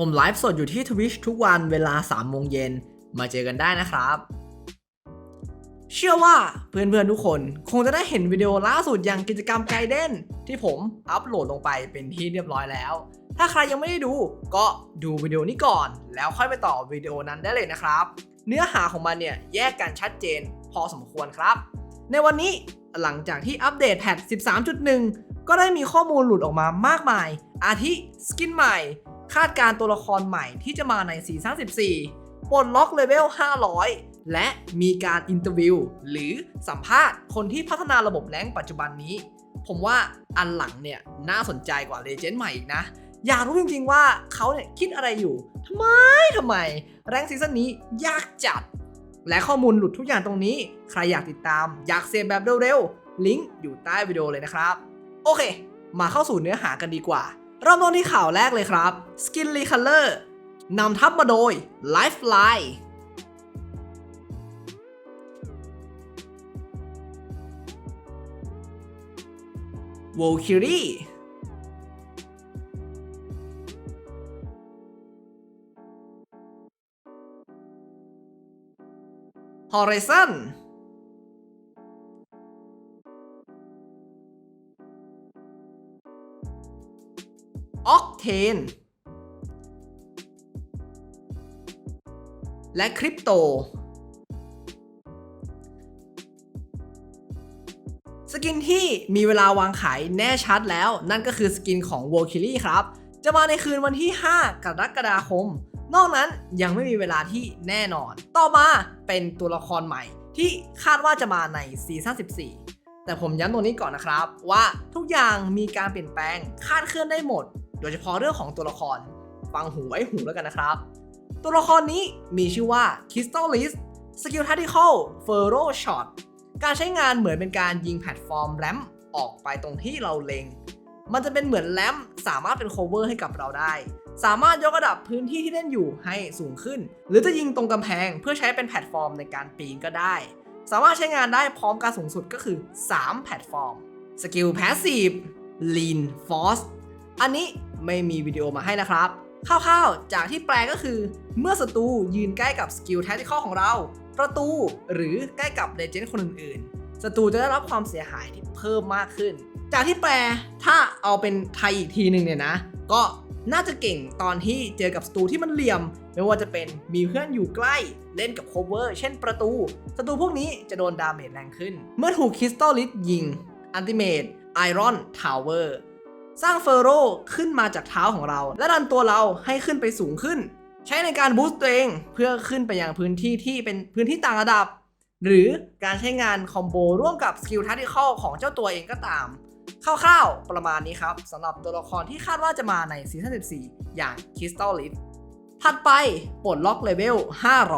ผมไลฟ์สดอยู่ที่ Twitch ทุกวันเวลา3โมงเย็นมาเจอกันได้นะครับ เชื่อว่าเพื่อนๆทุกคนคงจะได้เห็นวิดีโอล่าสุดอย่างกิจกรรมไกเด้นที่ผมอัปโหลดลงไปเป็นที่เรียบร้อยแล้ว ถ้าใครยังไม่ได้ดูก็ดูวิดีโอนี้ก่อน แล้วค่อยไปต่อวิดีโอนั้นได้เลยนะครับ เนื้อหาของมันเนี่ยแยกกันชัดเจนพอสมควรครับ ในวันนี้หลังจากที่อัปเดตแพท13.1 ก็ได้มีข้อมูลหลุดออกมามากมาย อาทิ สกินใหม่ คาดการ์ตัวละครใหม่ที่จะมาในซีซั่น14ปลดล็อกเลเวล 500 และมีการอินเตอร์วิวหรือสัมภาษณ์คนที่พัฒนาระบบแรงค์ปัจจุบันนี้ ผมว่าอันหลังเนี่ยน่าสนใจกว่าเลเจนด์ใหม่อีกนะ อยากรู้จริงๆว่าเขาเนี่ยคิดอะไรอยู่ทำไมทำไม แรงค์ซีซั่นนี้ยากจัด และข้อมูลหลุดทุกอย่างตรงนี้ ใครอยากติดตาม อยากเซฟแบบเร็วๆลิงก์อยู่ใต้วิดีโอเลยนะครับ โอเค มาเข้าสู่เนื้อหากันดีกว่า เริ่มต้นที่ข่าวแรกเลยครับ Skin Recolor นำทัพมาโดย Lifeline Valkyrie Horizon Octane และคริปโต สกินที่มีเวลาวางขายแน่ชัดแล้ว นั่นก็คือสกินของ w o l k i l i ครับ จะมาในคืนวันที่ 5 กรกฎาคม นอกนั้นยังไม่มีเวลาที่แน่นอน ต่อมาเป็นตัวละครใหม่ที่คาดว่าจะมาในซีซั่น14 แต่ผมย้ำตรงนี้ก่อนนะครับ ว่าทุกอย่างมีการเปลี่ยนแปลงคาดเคลื่อนได้หมด โดยเฉพาะเรื่องของตัวละคร ฟังหูไว้หูแล้วกันนะครับ ตัวละครนี้มีชื่อว่า Crystal List Skill Tactical Furrow Shot การใช้งานเหมือนเป็นการยิงแพลตฟอร์มแรมออกไปตรงที่เราเล็ง มันจะเป็นเหมือนแรมสามารถเป็น cover ให้กับเราได้ สามารถยกระดับพื้นที่ที่เล่นอยู่ให้สูงขึ้น หรือจะยิงตรงกำแพงเพื่อใช้เป็นแพลตฟอร์มในการปีนก็ได้ สามารถใช้งานได้พร้อมการสูงสุดก็คือ 3 แพลตฟอร์ม สกิล Passive Lean Force อั อันนี้ไม่มีวิดีโอมาให้นะครับคร่าวๆ จากที่แปลก็คือ เมื่อศัตรูยืนใกล้กับสกิลแท c ติคอลของเรา ประตูหรือใกล้กับเลเจนด์คนอื่นๆศัตรูจะได้รับความเสียหายที่เพิ่มมากขึ้น จากที่แปลถ้าเอาเป็นไทยอีกทีหนึ่งเนี่ยนะ ก็น่าจะเก่งตอนที่เจอกับศัตรูที่มันเหลี่ยม ไม่ว่าจะเป็นมีเพื่อนอยู่ใกล้เล่นกับโคเวอร์เช่นประตูศัตรูพวกนี้จะโดนดาเมจแรงขึ้น เมื่อถูกคริสตัลลิสยิงอันติเมตไอรอนทาวเวอร์ สร้างเฟอร์โรขึ้นมาจากเท้าของเรา และดันตัวเราให้ขึ้นไปสูงขึ้น ใช้ในการบูสต์ตัวเองเพื่อขึ้นไปยังพื้นที่ที่เป็นพื้นที่ต่างระดับ หรือการใช้งานคอมโบร่วมกับสกิลทั c ติคอลของเจ้าตัวเองก็ตามคร่าวๆประมาณนี้ครับสำหรับตัวละครที่คาดว่าจะมาในซีซั่น14 อย่าง Crystal l i t ถัดไปปลดล็อกเลเวล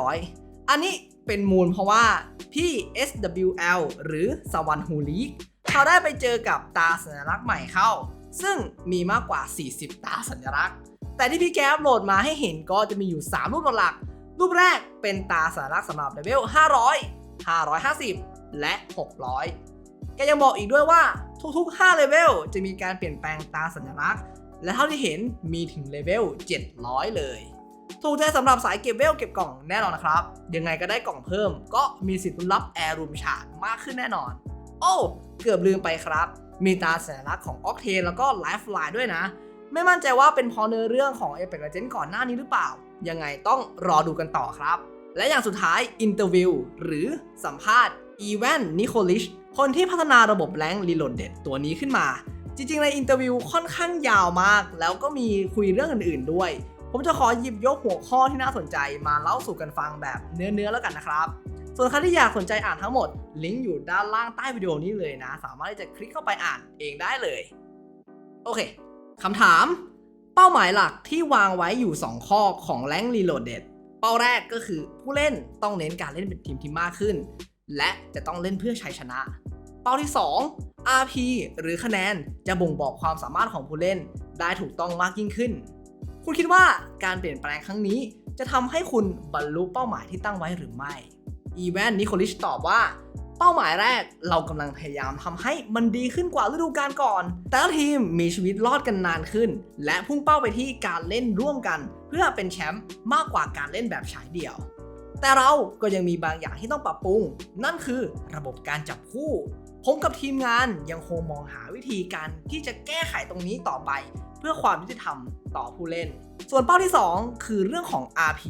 500 อันนี้เป็นมูลเพราะว่าพี่ SWL หรือสวรรค์ฮูลีกเขาได้ไปเจอกับตาสัญลักษณ์ใหม่เข้า ซึ่งมีมากกว่า 40 ตาสัญลักษณ์ แต่ที่พี่แกอัปโหลดมาให้เห็นก็จะมีอยู่ 3 รูปหลักๆรูปแรกเป็นตาสัญลักษณ์สำหรับเลเวล500 550 และ 600 แกยังบอกอีกด้วยว่าทุกๆ 5 เลเวลจะมีการเปลี่ยนแปลงตาสัญลักษณ์ และเท่าที่เห็นมีถึงเลเวล 700 เลย ถูกใจสำหรับสายเก็บเวลเก็บกล่องแน่นอนนะครับ ยังไงก็ได้กล่องเพิ่ม ก็มีสิทธิ์รับแอร์รูมฉากมากขึ้นแน่นอน โอ้ เกือบลืมไปครับ มีตาสัญลักษณ์ของออกเทนแล้วก็ไลฟ์ไลน์ด้วยนะ ไม่มั่นใจว่าเป็นพราะเนื้อเรื่องของ a p e x Legends ก่อนหน้านี้หรือเปล่า ยังไงต้องรอดูกันต่อครับ และอย่างสุดท้ายอินเตอร์วิวหรือสัมภาษณ์อีแวนนิโคลิชคนที่พัฒนาระบบแรงรีโหลดเด็ดตัวนี้ขึ้นมา จริงๆ ในอินเตอร์วิวค่อนข้างยาวมาก แล้วก็มีคุยเรื่องอื่นๆด้วย ผมจะขอหยิบยกหัวข้อที่น่าสนใจมาเล่าสู่กันฟังแบบเนื้อๆแล้วกันนะครับ ส่วนใครที่อยากสนใจอ่านทั้งหมด ลิงก์อยู่ด้านล่างใต้วิดีโอนี้เลยนะ สามารถที่จะคลิกเข้าไปอ่านเองได้เลย โอเคคำถาม เป้าหมายหลักที่วางไว้อยู่ 2 ข้อของแรงรีโหลดเด็ดเป้าแรกก็คือผู้เล่นต้องเน้นการเล่นเป็นทีมที่มากขึ้น และจะต้องเล่นเพื่อชัยชนะ เป้าที่ 2 RP หรือคะแนนจะบ่งบอกความสามารถของผู้เล่นได้ถูกต้องมากยิ่งขึ้น คุณคิดว่าการเปลี่ยนแปลงครั้งนี้จะทำให้คุณบรรลุเป้าหมายที่ตั้งไว้หรือไม่ อีแวนนิโคลิชตอบว่า เป้าหมายแรกเรากำลังพยายามทำให้มันดีขึ้นกว่าฤดูกาลก่อน แต่ละทีมมีชีวิตรอดกันนานขึ้น และพุ่งเป้าไปที่การเล่นร่วมกัน เพื่อเป็นแชมป์มากกว่าการเล่นแบบฉายเดี่ยว แต่เราก็ยังมีบางอย่างที่ต้องปรับปรุง นั่นคือระบบการจับคู่ผมกับทีมงานยังคงมองหาวิธีการที่จะแก้ไขตรงนี้ต่อไป เพื่อความยุติธรรมต่อผู้เล่น ส่วนเป้าที่ 2 คือเรื่องของ RP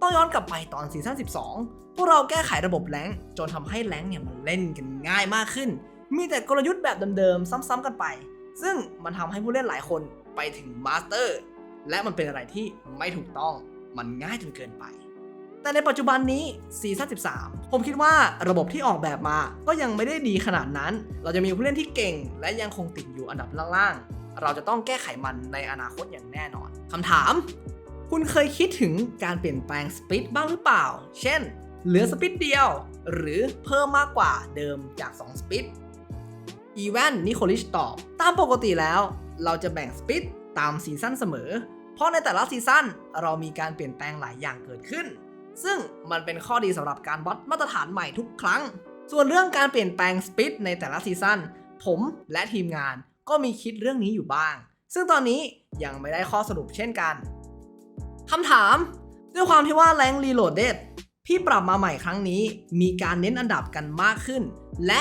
ต้องย้อนกลับไปตอนซีซั่น12 พวกเราแก้ไขระบบแรงจนทำให้แรงเนี่ยมันเล่นกันง่ายมากขึ้น มีแต่กลยุทธ์แบบเดิมๆซ้ำๆกันไป ซึ่งมันทำให้ผู้เล่นหลายคนไปถึงมาสเตอร์และมันเป็นอะไรที่ไม่ถูกต้องมันง่ายจนเกินไป แต่ในปัจจุบันนี้ซีซั่น13 ผมคิดว่าระบบที่ออกแบบมาก็ยังไม่ได้ดีขนาดนั้น เราจะมีผู้เล่นที่เก่ง และยังคงติดอยู่อันดับล่าง เราจะต้องแก้ไขมันในอนาคตอย่างแน่นอนคำถาม คุณเคยคิดถึงการเปลี่ยนแปลงสปิดบ้างหรือเปล่า เช่น เหลือสปิดเดียว หรือเพิ่มมากกว่าเดิมจาก 2 สปิดอีแวนนิโคลิชตอบ ตามปกติแล้ว เราจะแบ่งสปิดตามซีซั่นเสมอ เพราะในแต่ละซีซั่นเรามีการเปลี่ยนแปลงหลายอย่างเกิดขึ้น ซึ่งมันเป็นข้อดีสำหรับการวัดมาตรฐานใหม่ทุกครั้ง ส่วนเรื่องการเปลี่ยนแปลงสปิดในแต่ละซีซั่นผมและทีมงาน ก็มีคิดเรื่องนี้อยู่บ้าง ซึ่งตอนนี้ยังไม่ได้ข้อสรุปเช่นกันคำถาม ด้วยความที่ว่าแรงรีโหลดเดดที่ปรับมาใหม่ครั้งนี้มีการเน้นอันดับกันมากขึ้น และ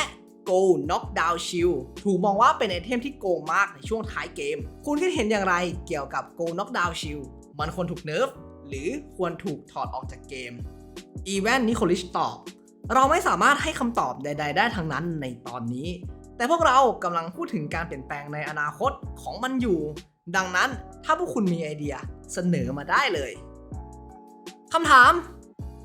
Go Knockdown Shield ถูกมองว่าเป็นไอเทมที่โกงมากในช่วงท้ายเกม คุณคิดเห็นอย่างไรเกี่ยวกับ Go Knockdown Shield มันควรถูกเนิร์ฟหรือควรถูกถอดออกจากเกมอีแวนนิโคลิชตอบ เราไม่สามารถให้คำตอบใด ๆ ได้ทั้งนั้นในตอนนี้ แต่พวกเรากำลังพูดถึงการเปลี่ยนแปลงในอนาคตของมันอยู่ ดังนั้นถ้าพวกคุณมีไอเดียเสนอมาได้เลยคำถาม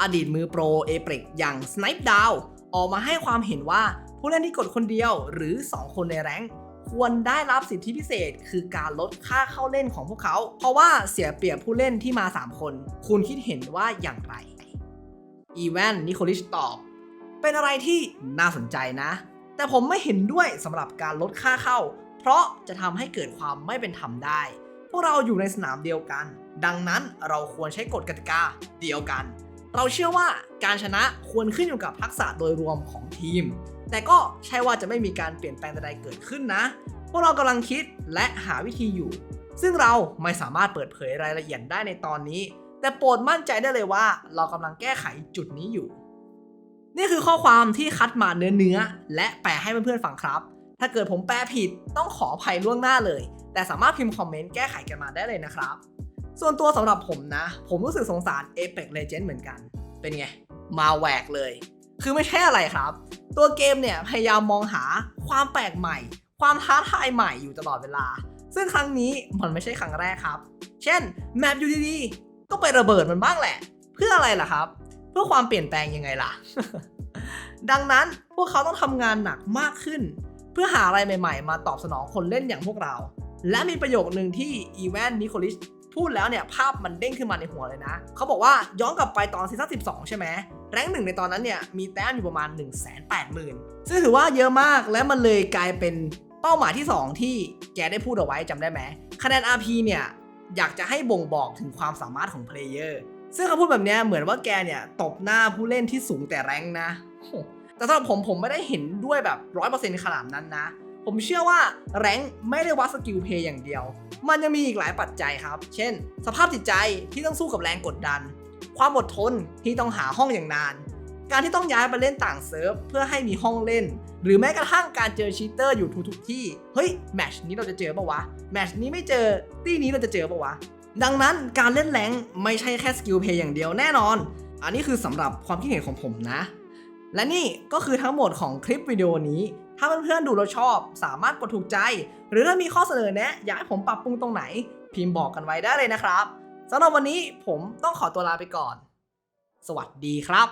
อดีตมือโปรเอเปกอย่าง Snipe Down ออกมาให้ความเห็นว่าผู้เล่นที่กดคนเดียวหรือ 2 คนในแรงค์ควรได้รับสิทธิพิเศษ คือการลดค่าเข้าเล่นของพวกเขา เพราะว่าเสียเปรียบผู้เล่นที่มา 3 คน คุณคิดเห็นว่าอย่างไรอีแวนนิโคลิชตอบ เป็นอะไรที่น่าสนใจนะ แต่ผมไม่เห็นด้วยสำหรับการลดค่าเข้า เพราะจะทำให้เกิดความไม่เป็นธรรมได้ พวกเราอยู่ในสนามเดียวกัน ดังนั้นเราควรใช้กฎกติกาเดียวกัน เราเชื่อว่าการชนะควรขึ้นอยู่กับทักษะโดยรวมของทีม แต่ก็ใช่ว่าจะไม่มีการเปลี่ยนแปลงใดๆเกิดขึ้นนะ พวกเรากำลังคิดและหาวิธีอยู่ ซึ่งเราไม่สามารถเปิดเผยรายละเอียดได้ในตอนนี้ แต่โปรดมั่นใจได้เลยว่า เรากำลังแก้ไขจุดนี้อยู่ นี่คือข้อความที่คัดมาเนื้อๆและแปลให้เพื่อนๆฟังครับ ถ้าเกิดผมแปลผิดต้องขออภัยล่วงหน้าเลย แต่สามารถพิมพ์คอมเมนต์แก้ไขกันมาได้เลยนะครับ ส่วนตัวสำหรับผมนะ ผมรู้สึกสงสาร Apex Legends เหมือนกัน เป็นไง มาแหวกเลย คือไม่ใช่อะไรครับ ตัวเกมเนี่ยพยายามมองหาความแปลกใหม่ ความท้าทายใหม่อยู่ตลอดเวลา ซึ่งครั้งนี้มันไม่ใช่ครั้งแรกครับ เช่นแมปอยู่ดีๆก็ไประเบิดมันบ้างแหละ เพื่ออะไรล่ะครับ เพื่อความเปลี่ยนแปลงยังไงล่ะ ดังนั้นพวกเขาต้องทำงานหนักมากขึ้น เพื่อหาอะไรใหม่ๆ มาตอบสนองคนเล่นอย่างพวกเรา และมีประโยคหนึ่งที่อีแวนนิโคลิสพูดแล้วเนี่ย ภาพมันเด้งขึ้นมาในหัวเลยนะ เขาบอกว่าย้อนกลับไปตอนซีซั่น12 ใช่ไหม แรงค์หนึ่งในตอนนั้นเนี่ย มีแต้มอยู่ประมาณ 1 8 0 0 0 0 ซึ่งถือว่าเยอะมากและมันเลยกลายเป็นเป้าหมายที่ 2 ที่แกได้พูดเอาไว้จำได้ไหมคะแนน RP เนี่ย อยากจะให้บ่งบอกถึงความสามารถของเพลเยอร์ ซึ่งคำพูดแบบนี้เหมือนว่าแกเนี่ยตบหน้าผู้เล่นที่สูงแต่แรงนะ แต่สำหรับผมผมไม่ได้เห็นด้วยแบบ100%ขนาดนั้นนะ ผมเชื่อว่าแรงไม่ได้วัดสกิลเพย์อย่างเดียว มันยังมีอีกหลายปัจจัยครับ เช่น สภาพจิตใจที่ต้องสู้กับแรงกดดัน ความอดทนที่ต้องหาห้องอย่างนาน การที่ต้องย้ายไปเล่นต่างเซิร์ฟเพื่อให้มีห้องเล่น หรือแม้กระทั่งการเจอชีเตอร์อยู่ทุกๆที่ เฮ้ยแมชนี้เราจะเจอปะวะ แมชนี้ไม่เจอตี้นี้เราจะเจอปะวะ ดังนั้นการเล่นแรงไม่ใช่แค่สกิลเพย์อย่างเดียวแน่นอน อันนี้คือสำหรับความคิดเห็นของผมนะ และนี่ก็คือทั้งหมดของคลิปวิดีโอนี้ ถ้าเพื่อนๆดูแล้วชอบ สามารถกดถูกใจ หรือถ้ามีข้อเสนอแนะอยากให้ผมปรับปรุงตรงไหน พิมพ์บอกกันไว้ได้เลยนะครับสำหรับวันนี้ผมต้องขอตัวลาไปก่อน สวัสดีครับ